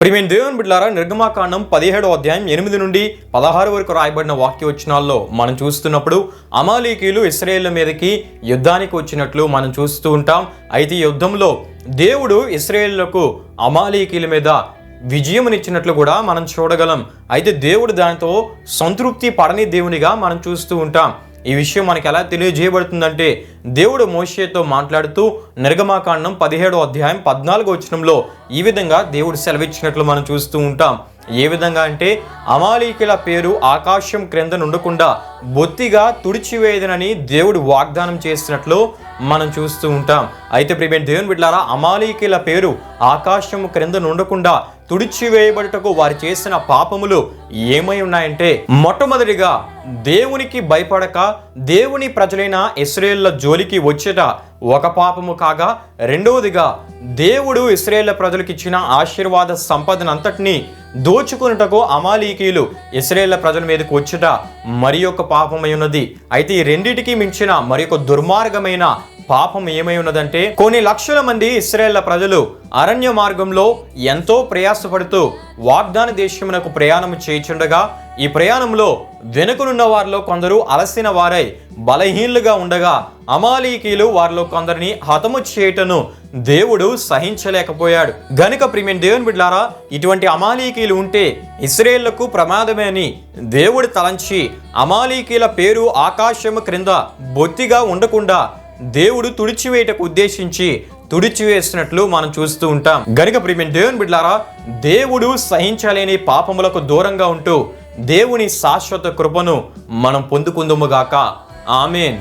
ప్రియమైన దేవుని బిడ్లారా నిర్గమాకాండం పదిహేడో అధ్యాయం ఎనిమిది నుండి పదహారు వరకు రాయబడిన వాక్యవచనాల్లో మనం చూస్తున్నప్పుడు అమాలీకీలు ఇస్రాయేళ్ళ మీదకి యుద్ధానికి వచ్చినట్లు మనం చూస్తూ ఉంటాం. అయితే యుద్ధంలో దేవుడు ఇస్రాయేళ్ళకు అమాలీకీల మీద విజయమునిచ్చినట్లు కూడా మనం చూడగలం. అయితే దేవుడు దానితో సంతృప్తి పడని దేవునిగా మనం చూస్తూ ఉంటాం. ఈ విషయం మనకి ఎలా తెలియజేయబడుతుందంటే దేవుడు మోషేతో మాట్లాడుతూ నిర్గమాకాండం పదిహేడో అధ్యాయం పద్నాలుగో వచనంలో ఈ విధంగా దేవుడు సెలవిచ్చినట్లు మనం చూస్తూ ఉంటాం. ఏ విధంగా అంటే అమాలీకుల పేరు ఆకాశం క్రింద నుండకుండా బొత్తిగా తుడిచివేయదనని దేవుడు వాగ్దానం చేసినట్లు మనం చూస్తూ ఉంటాం. అయితే ప్రియమైన దేవుని బిడ్డారా అమాలీకుల పేరు ఆకాశం క్రింద నుండకుండా తుడిచివేయబడుటకు వారు చేసిన పాపములు ఏమై ఉన్నాయంటే మొట్టమొదటిగా దేవునికి భయపడక దేవుని ప్రజలైన ఇస్రేళ్ళ జోలికి వచ్చేట ఒక పాపము కాగా రెండవదిగా దేవుడు ఇస్రేళ్ళ ప్రజలకు ఇచ్చిన ఆశీర్వాద సంపదనంతటినీ దోచుకున్నటకు అమాలీకీలు ఇస్రాయేళ్ళ ప్రజల మీదకు వచ్చుట మరి ఒక పాపమై ఉన్నది. అయితే ఈ రెండిటికి మించిన మరి ఒక దుర్మార్గమైన పాపం ఏమై ఉన్నదంటే కొన్ని లక్షల మంది ఇస్రాయేళ్ళ ప్రజలు అరణ్య మార్గంలో ఎంతో ప్రయాసపడుతూ వాగ్దాన దేశమునకు ప్రయాణం చేయుచుండగా ఈ ప్రయాణంలో వెనుకనున్న వారిలో కొందరు అలసిన వారై బలహీనులుగా ఉండగా అమాలీకీలు వారిలో కొందరిని హతము చేయటను దేవుడు సహించలేకపోయాడు. గనుక ప్రిమిన్ దేవుని బిడ్లారా ఇటువంటి అమాలీకీలు ఉంటే ఇస్రాయేళ్ళకు ప్రమాదమే అని దేవుడు తలంచి అమాలీకీల పేరు ఆకాశము క్రింద బొత్తిగా ఉండకుండా దేవుడు తుడిచివేయటకు ఉద్దేశించి తుడిచివేసినట్లు మనం చూస్తూ ఉంటాం. గనుక ప్రియమైన దేవుని బిడ్లారా దేవుడు సహించలేని పాపములకు దూరంగా ఉంటూ దేవుని శాశ్వత కృపను మనం పొందుకుందుముగాక ఆమెన్.